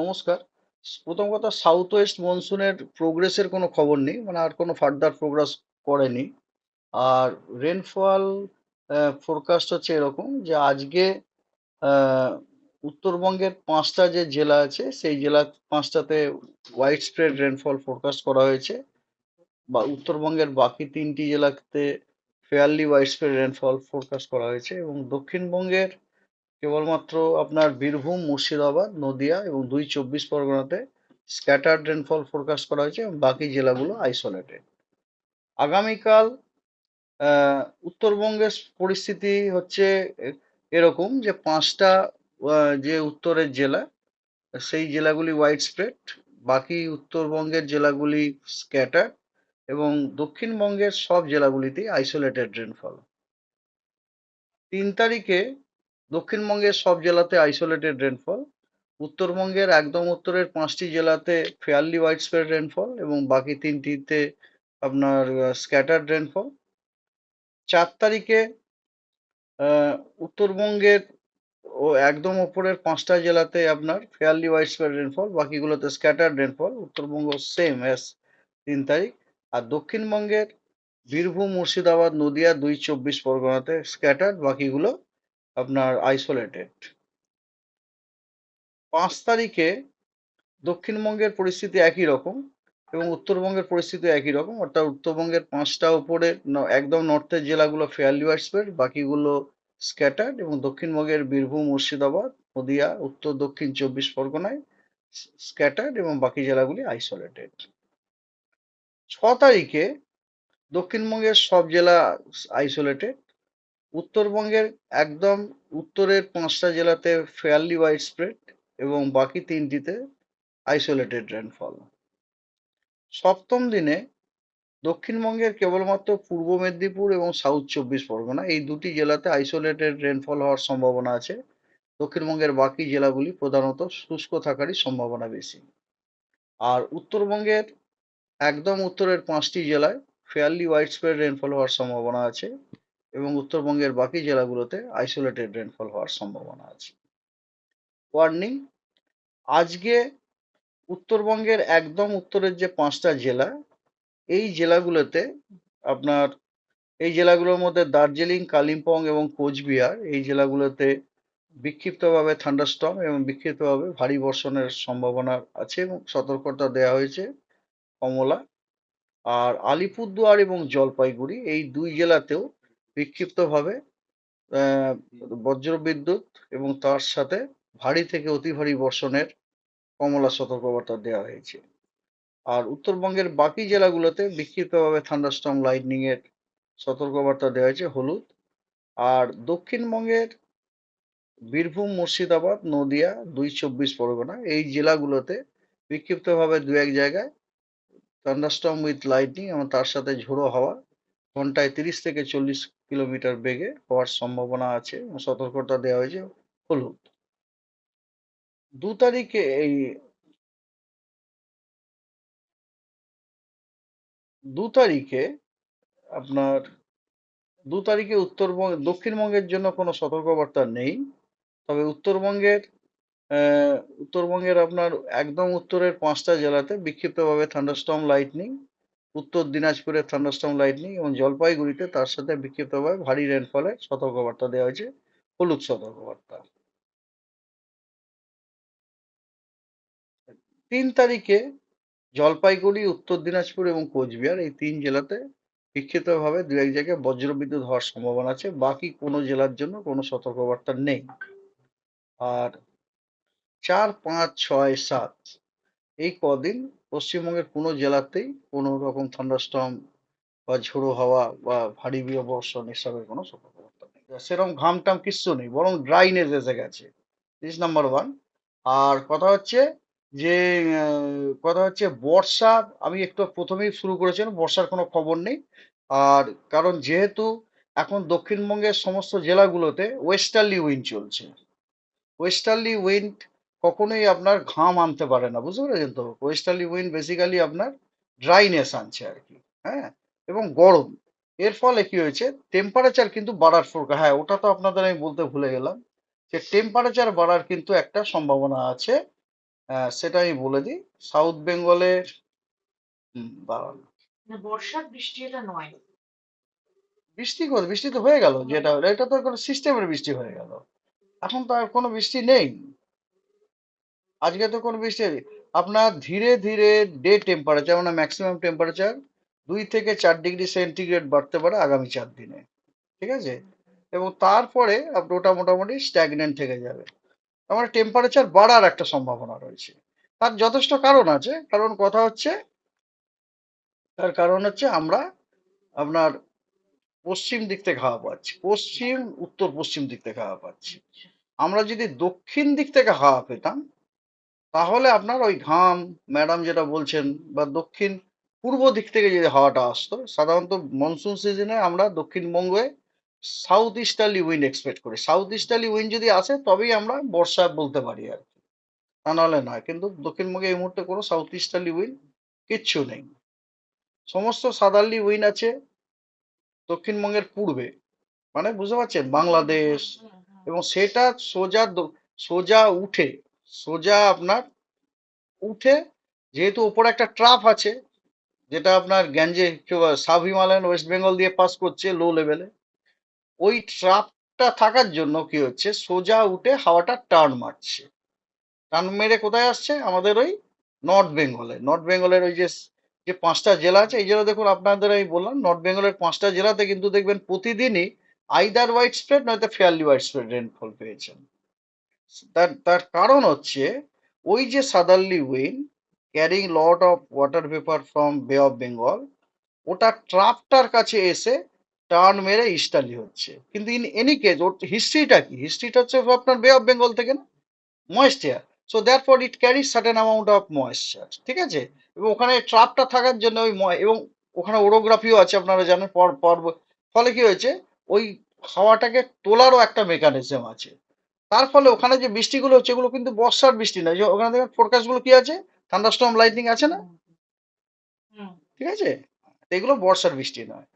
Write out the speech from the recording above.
নমস্কার। প্রথম কথা সাউথ ওয়েস্ট মনসুনের প্রোগ্রেসের কোনো খবর নেই মানে আর কোনো ফার্দার প্রোগ্রেস করেনি। আর রেনফল ফোরকাস্ট হচ্ছে এরকম যে আজকে উত্তরবঙ্গের পাঁচটা যে জেলা আছে, সেই জেলা পাঁচটাতে ওয়াইড স্প্রেড রেনফল ফোরকাস্ট করা হয়েছে। বা উত্তরবঙ্গের বাকি তিনটি জেলাতে fairly wide spread rainfall forecast করা হয়েছে এবং দক্ষিণবঙ্গের কেবলমাত্র আপনার বীরভূম, মুর্শিদাবাদ, নদিয়া এবং দুই চব্বিশ পরগনাতে স্ক্যাটার্ড রেনফল ফোরকাস্ট করা হয়েছে বাকি জেলাগুলো আইসোলেটেড আগামীকাল উত্তরবঙ্গের পরিস্থিতি হচ্ছে এরকম যে পাঁচটা যে উত্তরের জেলা, সেই জেলাগুলি হোয়াইট স্প্রেড বাকি উত্তরবঙ্গের জেলাগুলি স্ক্যাটার এবং দক্ষিণবঙ্গের সব জেলাগুলিতেই আইসোলেটেড রেনফল তিন তারিখে দক্ষিণবঙ্গের সব জেলাতে আইসোলেটেড রেনফল উত্তরবঙ্গের একদম উত্তরের পাঁচটি জেলাতে ফেয়ারলি হোয়াইট স্প্রেড রেনফল এবং বাকি তিনটিতে আপনার স্ক্যাটার্ড রেনফল চার তারিখে উত্তরবঙ্গের ও একদম ওপরের পাঁচটা জেলাতে আপনার fairly white spread rainfall বাকিগুলোতে scattered rainfall Uttarbanga same as তিন তারিখ। আর দক্ষিণবঙ্গের বীরভূম মুর্শিদাবাদ, নদিয়া দুই চব্বিশ পরগনাতে স্ক্যাটার্ড বাকিগুলো আপনার আইসোলেটেড পাঁচ তারিখে দক্ষিণবঙ্গের পরিস্থিতি একই রকম এবং উত্তরবঙ্গের পরিস্থিতি একই রকম, অর্থাৎ উত্তরবঙ্গের পাঁচটা উপরে একদম নর্থের জেলাগুলো ফেয়ারলি হোয়াইট স্প্রেড বাকিগুলো স্ক্যাটার্ড এবং দক্ষিণবঙ্গের বীরভূম, মুর্শিদাবাদ, নদিয়া, উত্তর, দক্ষিণ চব্বিশ পরগনায় স্ক্যাটার্ড এবং বাকি জেলাগুলি আইসোলেটেড ছ তারিখে দক্ষিণবঙ্গের সব জেলা আইসোলেটেড উত্তরবঙ্গের একদম উত্তরের পাঁচটা জেলাতে ফেয়ারলি ওয়াইড স্প্রেড এবং বাকি তিনটিতে আইসোলেটেড রেনফল সপ্তম দিনে দক্ষিণবঙ্গের কেবলমাত্র পূর্ব মেদিনীপুর এবং সাউথ চব্বিশ পরগনা এই দুটি জেলাতে আইসোলেটেড রেনফল হওয়ার সম্ভাবনা আছে। দক্ষিণবঙ্গের বাকি জেলাগুলি প্রধানত শুষ্ক থাকারই সম্ভাবনা বেশি। আর উত্তরবঙ্গের একদম উত্তরের পাঁচটি জেলায় ফেয়ারলি হোয়াইট স্প্রেড রেনফল হওয়ার সম্ভাবনা আছে। এবং উত্তরবঙ্গের বাকি জেলাগুলোতে আইসোলেটেড রেনফল হওয়ার সম্ভাবনা আছে। ওয়ার্নিং আজকে উত্তরবঙ্গের একদম উত্তরের যে পাঁচটা জেলা, এই জেলাগুলোতে আপনার, এই জেলাগুলোর মধ্যে দার্জিলিং, কালিম্পং এবং কোচবিহার, এই জেলাগুলোতে বিক্ষিপ্তভাবে থান্ডারস্টর্ম এবং বিক্ষিপ্তভাবে ভারী বর্ষণের সম্ভাবনা আছে এবং সতর্কতা দেওয়া হয়েছে কমলা। আর আলিপুরদুয়ার এবং জলপাইগুড়ি, এই দুই জেলাতেও বিক্ষিপ্তভাবে আহ, বজ্রবিদ্যুৎ এবং তার সাথে ভারী থেকে অতি ভারী বর্ষণের কমলা সতর্কবার্তা দেওয়া হয়েছে। আর উত্তরবঙ্গের বাকি জেলাগুলোতে বিক্ষিপ্তভাবে থান্ডারস্টর্ম লাইটনিং এর সতর্কবার্তা দেওয়া হয়েছে হলুদ। আর দক্ষিণবঙ্গের বীরভূম মুর্শিদাবাদ নদিয়া দুই চব্বিশ পরগনা এই জেলাগুলোতে বিক্ষিপ্তভাবে দু এক জায়গায় থান্ডারস্টর্ম উইথ লাইটনিং এবং তার সাথে ঝোড়ো হাওয়া ঘন্টায় তিরিশ থেকে চল্লিশ কিলোমিটার বেগে হওয়ার সম্ভাবনা আছে সতর্কতা দেওয়া হয়েছে হলুদ। দু তারিখে এই দু তারিখে আপনার দু তারিখে উত্তরবঙ্গ দক্ষিণবঙ্গের জন্য কোনো সতর্কবার্তা নেই। তবে উত্তরবঙ্গের উত্তরবঙ্গের আপনার একদম উত্তরের পাঁচটা জেলাতে বিক্ষিপ্তভাবে থান্ডারস্টর্ম লাইটনিং উত্তর দিনাজপুরে থান্ডারস্টর্ম লাইটনিং এবং জলপাইগুড়িতে তার সাথে বিক্ষিপ্তভাবে ভারী রেনফলের সতর্কবার্তা দেওয়া হয়েছে, হলুদ সতর্কবার্তা। তিন তারিখে জলপাইগুড়ি, উত্তর দিনাজপুর এবং কোচবিহার এই তিন জেলাতে বিক্ষিপ্তভাবে দু এক জায়গায় বজ্রবিদ্যুৎ হওয়ার সম্ভাবনা আছে, বাকি কোনো জেলার জন্য কোনো সতর্কবার্তা নেই। আর চার পাঁচ ছয় সাত এই কদিন পশ্চিমবঙ্গের কোনো জেলাতেই কোনো রকম থান্ডারস্টর্ম বা ঝোড়ো হাওয়া বা ভারী বর্ষণ এসবের কোনো সতর্কবার্তা নেই। সেরকম ঘাম টাম কিচ্ছু নেই, বরং ড্রাইনেস এসে গেছে। দিস নাম্বার ওয়ান আর কথা হচ্ছে যে কথা হচ্ছে বর্ষা, আমি একটু প্রথমেই শুরু করেছিলাম, বর্ষার কোনো খবর নেই। আর কারণ যেহেতু এখন দক্ষিণবঙ্গের সমস্ত জেলাগুলোতে ওয়েস্টার্লি উইন্ড চলছে। ওয়েস্টার্লি উইন্ড কখনোই আপনার ঘাম আনতে পারে না বুঝতে পেরেছেন তো? ওয়েস্টার্লি উইন্ড বেসিক্যালি আপনার ড্রাইনেস আনছে আর কি হ্যাঁ? এবং গরম। এর ফলে কি হয়েছে? টেম্পারেচার কিন্তু বাড়ার ফোরকা হ্যাঁ ওটা তো আপনাদের আমি বলতে ভুলে গেলাম যে টেম্পারেচার বাড়ার কিন্তু একটা সম্ভাবনা আছে সেটা আমি বলে দিই। সাউথ বেঙ্গলে দাঁড়ান। বর্ষার বৃষ্টি এটা নয়। বৃষ্টি করে বৃষ্টি তো হয়ে গেল যেটা এটা তো কোনো সিস্টেমের বৃষ্টি হয়ে গেল। এখন তো আর কোনো বৃষ্টি নেই। আজকে তো কোনো বৃষ্টি আপনার ধীরে ধীরে ডে টেম্পারেচার মানে ম্যাক্সিমাম টেম্পারেচার দুই থেকে চার ডিগ্রি সেন্টিগ্রেড বাড়তে পারে আগামী চার দিনে। ঠিক আছে? এবং তারপরে ওটা মোটামুটি স্ট্যাগনেন্ট থেকে যাবে। আমার টেম্পারেচার বাড়ার একটা সম্ভাবনা রয়েছে। তার যথেষ্ট কারণ আছে। কারণ কথা হচ্ছে, তার কারণ হচ্ছে আমরা আপনার পশ্চিম দিক থেকে হাওয়া পাচ্ছি। পশ্চিম উত্তর পশ্চিম দিক থেকে হাওয়া পাচ্ছি। আমরা যদি দক্ষিণ দিক থেকে হাওয়া পেতাম তাহলে আপনার ওই ঘাম, ম্যাডাম যেটা বলছেন, বা দক্ষিণ পূর্ব দিক থেকে যদি হাওয়াটা আসতো, সাধারণত মনসুন সিজনে আমরা দক্ষিণবঙ্গে সাউথ ইস্টার্লি উইন্ড এক্সপেক্ট করি। সাউথ ইস্টার্লি উইন্ড যদি আসে, তবেই আমরা বর্ষা বলতে পারি আর কি। তা নাহলে নয়, কিন্তু দক্ষিণবঙ্গে এই মুহূর্তে কোনো সাউথ ইস্টার্লি উইন্ড কিচ্ছু নেই। সমস্ত সাদার্লি উইন্ড আছে দক্ষিণবঙ্গের পূর্বে। মানে বুঝতে পারছেন? বাংলাদেশ এবং সেটা সোজা সোজা উঠে সোজা আপনার উঠে, যেহেতু উপরে একটা ট্রাফ আছে, যেটা আপনার গ্যাঞ্জে সাব হিমালয়ান ওয়েস্ট বেঙ্গল দিয়ে পাস করছে লো লেভেলে ওই ট্রাপটা থাকার জন্য কি হচ্ছে, সোজা উঠে হাওয়াটা টার্ন মারছে। টার্ন মেরে কোথায় আসছে? আমাদের ওই নর্থ বেঙ্গলে নর্থ বেঙ্গলের ওই যে যে পাঁচটা জেলা আছে, এই জেলা দেখুন আপনাদের আমি বললাম নর্থ বেঙ্গলের পাঁচটা জেলাতে কিন্তু দেখবেন প্রতিদিনই আইদার হোয়াইট স্প্রেড নয়তো ফেয়ারলি হোয়াইট স্প্রেড রেনফল পেয়েছেন। তার তার কারণ হচ্ছে ওই যে southerly wind carrying lot of water vapour from Bay of Bengal ওটা ট্রাপটার কাছে এসে টার্ন মেরে ইস্টার্লি হচ্ছে। কিন্তু ইন এনি কেস ওর হিস্ট্রিটা কি? হিস্ট্রিটা হচ্ছে আপনার বে অফ বেঙ্গল থেকে না? Moisture so that for it carry certain amount of moisture ঠিক আছে? এবং ওখানে ট্রাপটা থাকার জন্য ওই এবং ওখানে ওরোগ্রাফিও আছে, আপনারা জানেন, পর পর ফলে কি হয়েছে? ওই হাওয়াটাকে তোলারও একটা মেকানিজম আছে। তার ফলে ওখানে যে বৃষ্টিগুলো হচ্ছে এগুলো কিন্তু বর্ষার বৃষ্টি না। যে ওখানে দেখেন ফোরকাস্টগুলো কি আছে? থান্ডারস্টর্ম লাইটিং আছে না? ঠিক আছে? এগুলো বর্ষার বৃষ্টি নয়।